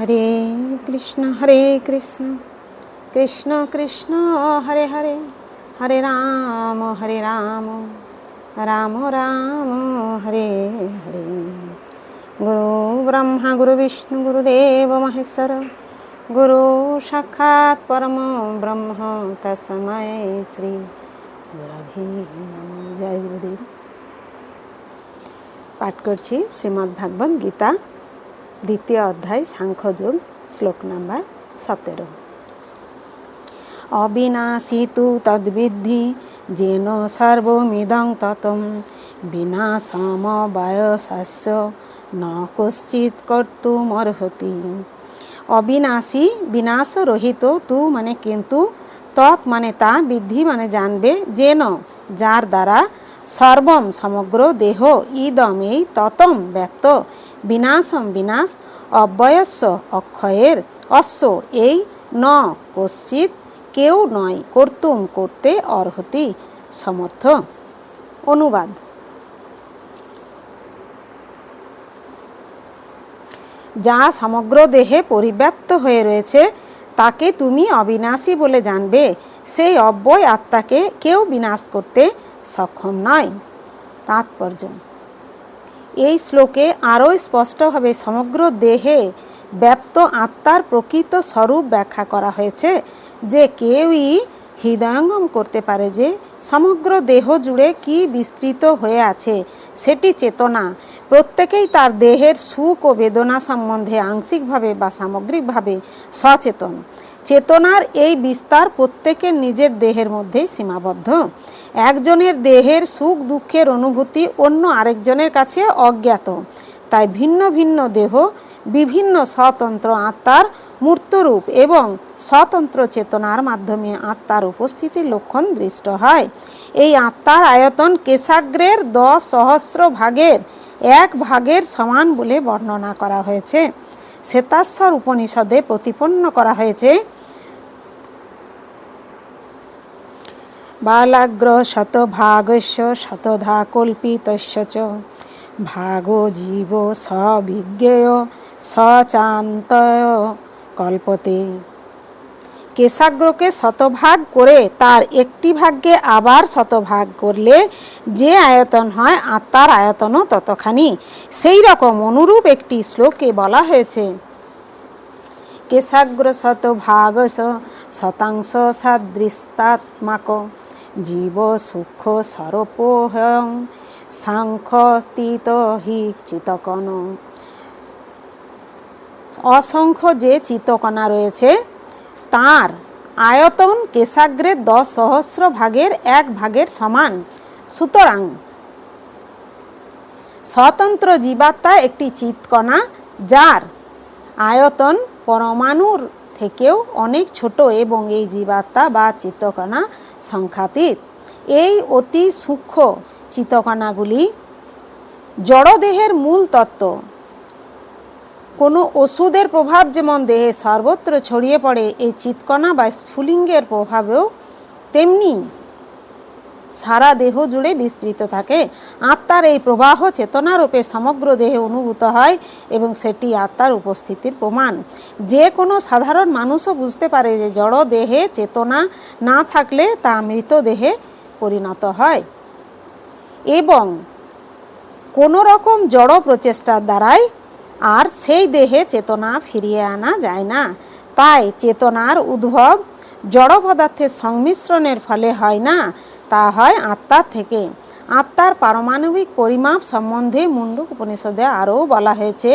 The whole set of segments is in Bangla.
হরে কৃষ্ণ হরে কৃষ্ণ। কৃষ্ণ কৃষ্ণ, হরে হরে। হরে রাম হরে রাম। রাম রাম, হরে হরে। গুরু ব্রহ্মা, গুরু বিষ্ণু গুরুদেব মহেশ্বর। গুরু সাক্ষাৎ পরম ব্রহ্ম তসময় শ্রী। জয় গুরুদেব। পাঠ করছি শ্রীমদ্ ভাগবত গীতা দ্বিতীয় অধ্যায়, সাংখ্যযোগ, শ্লোক নাম্বার সতেরো। অবিনাশী তু তদ্বিদ্ধি, যেন সর্বমিদং ততম। বিনাশমবয়সস্য, ন কশ্চিৎ কর্তুমর্হতি অবিনাশী বিনাশ রহিত তু মানে কিন্তু তৎ মানে তা বিদ্ধি মানে জানবে যেন, যার দ্বারা সর্বম সমগ্র দেহ ইদম এই ততম ব্যক্ত বিনাশম বিনাশ, অব্যয়স্য অক্ষয়ের অশ্ব। এই ন কশ্চিৎ কেউ নয়, কর্তুম করতে অর্হতি সমর্থ। অনুবাদ। যা সমগ্র দেহে পরিব্যাপ্ত হয়ে রয়েছে, তাকে তুমি অবিনাশী বলে জানবে। সেই অব্যয় আত্মাকে কেউ বিনাশ করতে সক্ষম নয়। তাৎপর্য। এই শ্লোকে আরও স্পষ্টভাবে সমগ্র দেহে ব্যপ্ত আত্মার প্রকৃত স্বরূপ ব্যাখ্যা করা হয়েছে যে কেউই হৃদয়ঙ্গম করতে পারে যে সমগ্র দেহ জুড়ে কি বিস্তৃত হয়ে আছে সেটি চেতনা। প্রত্যেকেই তার দেহের সুখ ও বেদনা সম্বন্ধে আংশিকভাবে বা সামগ্রিকভাবে সচেতন। চেতনার এই বিস্তার প্রত্যেকের নিজের দেহের মধ্যেই সীমাবদ্ধ। একজনের দেহের সুখ দুঃখের অনুভূতি অন্য আরেকজনের কাছে অজ্ঞাত। তাই ভিন্ন ভিন্ন দেহ, বিভিন্ন স্বতন্ত্র আত্মার মূর্তরূপ এবং স্বতন্ত্র চেতনার মাধ্যমে আত্মার উপস্থিতির লক্ষণ দৃষ্ট হয়। এই আত্মার আয়তন কেশাগ্রের দশ সহস্র ভাগের এক ভাগের সমান বলে বর্ণনা করা হয়েছে। শ্বেতাশ্বর উপনিষদে প্রতিপন্ন করা হয়েছে বালাগ্র শতভাগস্য শতধা কল্পিতস্য চ ভাগো জীব সবিজ্ঞেয় সচান্তয় কল্পতে কেশাগ্রকে শতভাগ করে তার একটি ভাগ্যে আবার শতভাগ করলে যে আয়তন হয় আত্মার আয়তনও ততখানি। সেই রকম অনুরূপ একটি শ্লোকে বলা হয়েছে। কেশাগ্র শতভাগস শতাংশ সাদৃষ্টাত্মক জীব সুখ সরপোহং সাংখ্যস্থিত হি অসংখ্য যে চিতকণা রয়েছে, তার আয়তন কেশাগ্রের দশ সহস্র ভাগের এক ভাগের সমান। সুতরাং স্বতন্ত্র জীবাত্মা একটি চিৎকণা যার আয়তন পরমাণুর থেকেও অনেক ছোট এবং এই জীবাত্মা বা চিত্তকণা সংখ্যাতীত। এই অতি সূক্ষ্ম চিতকণাগুলি জড়দেহের মূল তত্ত্ব। কোনো ওষুধের প্রভাব যেমন দেহে সর্বত্র ছড়িয়ে পড়ে, এই চিতকণা বা স্ফুলিঙ্গের প্রভাবেও তেমনি সারা দেহ জুড়ে বিস্তৃত থাকে। আত্মার এই প্রবাহ চেতনারূপে সমগ্র দেহে অনুভূত হয় এবং সেটি আত্মার উপস্থিতির প্রমাণ। যে কোনো সাধারণ মানুষও বুঝতে পারে যে জড় দেহে চেতনা না থাকলে তা মৃত দেহে পরিণত হয়। এবং কোনো রকম জড় প্রচেষ্টার দ্বারাই আর সেই দেহে চেতনা ফিরিয়ে আনা যায় না। তাই চেতনার উদ্ভব জড় পদার্থের সংমিশ্রণের ফলে হয় না। তা হয় আত্মা থেকে। আত্মার পারমাণবিক পরিমাপ সম্বন্ধে মুন্ডুক উপনিষদে আরও বলা হয়েছে।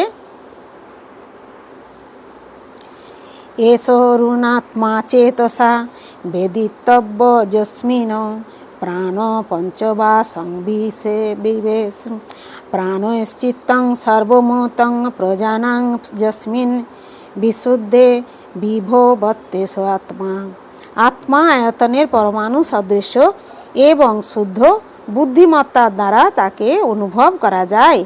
এষরুণাত্মা চেতসা বেদিতব্য যস্মিন প্রাণ পঞ্চবা সংবিশে বিবেশ। প্রাণশ্চিত্তং সর্বমূতং প্রজানাং যস্মিন বিশুদ্ধে বিভবত্তেশ আত্মা। আত্মা আয়তনের পরমাণু সদৃশ্য এবং শুদ্ধ বুদ্ধিমত্তার দ্বারা তাকে অনুভব করা যায়।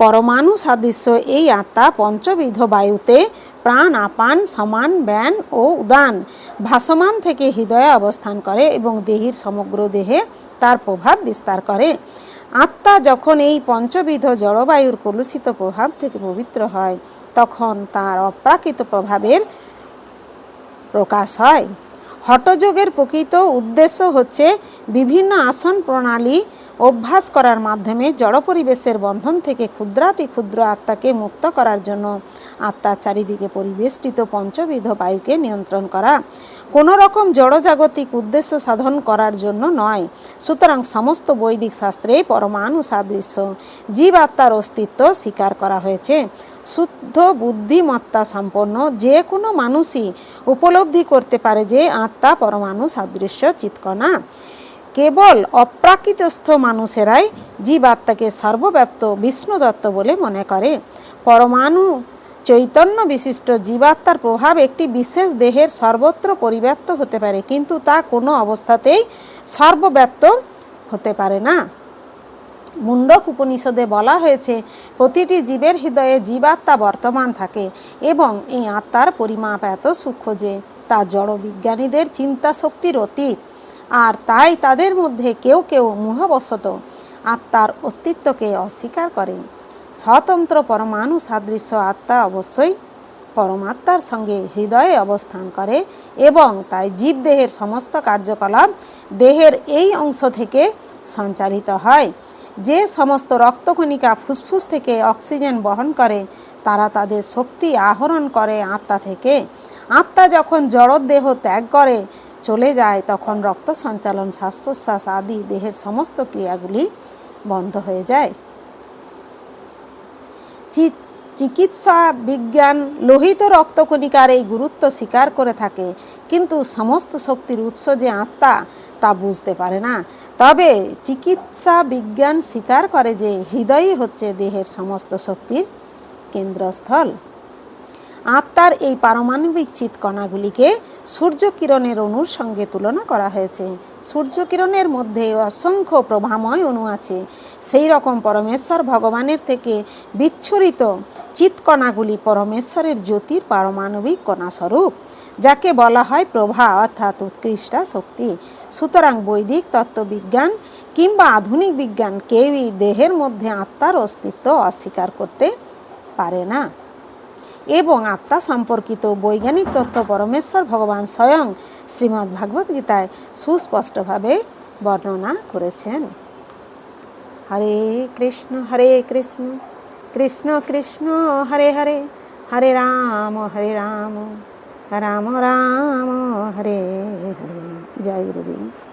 পরমাণু সাদৃশ্য এই আত্মা পঞ্চবিধ বায়ুতে প্রাণ, আপান, সমান, ব্যান ও উদান ভাসমান থেকে হৃদয়ে অবস্থান করে এবং দেহের সমগ্র দেহে তার প্রভাব বিস্তার করে। আত্মা যখন এই পঞ্চবিধ জলবায়ুর কলুষিত প্রভাব থেকে পবিত্র হয়, তখন তার অপ্রাকৃত প্রভাবের প্রকাশ হয়। হঠযোগের প্রকৃত উদ্দেশ্য হচ্ছে বিভিন্ন আসন প্রণালী অভ্যাস করার মাধ্যমে জড় পরিবেশের বন্ধন থেকে ক্ষুদ্রাতি ক্ষুদ্র আত্মাকে মুক্ত করার জন্য। আত্মার চারিদিকে পরিবেষ্টিত পঞ্চবিধ বায়ুকে নিয়ন্ত্রণ করা। কোনো রকম জড়জাগতিক উদ্দেশ্য সাধন করার জন্য নয়। সুতরাং সমস্ত বৈদিক শাস্ত্রে পরমাণু সাদৃশ্য জীব আত্মার অস্তিত্ব স্বীকার করা হয়েছে। শুদ্ধ বুদ্ধিমত্তা সম্পন্ন যে কোনো মানুষই উপলব্ধি করতে পারে যে আত্মা পরমাণু সাদৃশ্য চিৎকণা কেবল অপ্রাকৃতস্থ মানুষেরাই জীবাত্মাকে সর্বব্যাপ্ত বিষ্ণুদত্ত বলে মনে করে। পরমাণু চৈতন্য বিশিষ্ট জীবাত্মার প্রভাব একটি বিশেষ দেহের সর্বত্র পরিব্যাপ্ত হতে পারে, কিন্তু তা কোনো অবস্থাতেই সর্বব্যাপ্ত হতে পারে না। মুন্ডক উপনিষদে বলা হয়েছে, প্রতিটি জীবের হৃদয়ে জীবাত্মা বর্তমান থাকে এবং এই আত্মার পরিমাপ এত সূক্ষ্ম যে তা জড় বিজ্ঞানীদের চিন্তা শক্তির অতীত, আর তাই তাদের মধ্যে কেউ কেউ মোহবশত আত্মার অস্তিত্বকে অস্বীকার করে স্বতন্ত্র পরমাণু সাদৃশ্য আত্মা অবশ্যই পরমাত্মার সঙ্গে হৃদয়ে অবস্থান করে এবং তাই জীবদেহের সমস্ত কার্যকলাপ দেহের এই অংশ থেকে সঞ্চালিত হয়। যে সমস্ত রক্তকণিকা ফুসফুস থেকে অক্সিজেন বহন করে, তারা তাদের শক্তি আহরণ করে আত্মা থেকে। আত্মা যখন জড়দেহ ত্যাগ করে, চলে যায়, তখন রক্ত সঞ্চালন শ্বাস প্রশ্বাস আদি দেহের সমস্ত ক্রিয়াগুলি বন্ধ হয়ে যায়। চিকিৎসা বিজ্ঞান লোহিত রক্তকণিকার এই গুরুত্ব স্বীকার করে থাকে। কিন্তু সমস্ত শক্তির উৎস যে আত্মা, তা বুঝতে পারে না। তবে চিকিৎসা বিজ্ঞান স্বীকার করে যে হৃদয়ই হচ্ছে দেহের সমস্ত শক্তির কেন্দ্রস্থল। আত্মার এই পারমাণবিক চিৎকণাগুলিকে সূর্যকিরণের অণুর সঙ্গে তুলনা করা হয়েছে। সূর্যকিরণের মধ্যে অসংখ্য প্রভাময় অণু আছে। সেই রকম পরমেশ্বর ভগবানের থেকে বিচ্ছুরিত চিৎকণাগুলি পরমেশ্বরের জ্যোতির পারমাণবিক কণাস্বরূপ, যাকে বলা হয় প্রভা অর্থাৎ উৎকৃষ্টা শক্তি। সুতরাং বৈদিক তত্ত্ববিজ্ঞান কিংবা আধুনিক বিজ্ঞান কেউই দেহের মধ্যে আত্মার অস্তিত্ব অস্বীকার করতে পারে না। এবং আত্মা সম্পর্কিত বৈজ্ঞানিক তথ্য পরমেশ্বর ভগবান স্বয়ং শ্রীমদ্ ভাগবত গীতায় সুস্পষ্টভাবে বর্ণনা করেছেন। হরে কৃষ্ণ হরে কৃষ্ণ কৃষ্ণ কৃষ্ণ, হরে হরে হরে রাম হরে রাম রাম রাম, হরে হরে। জয় গুরুদেব।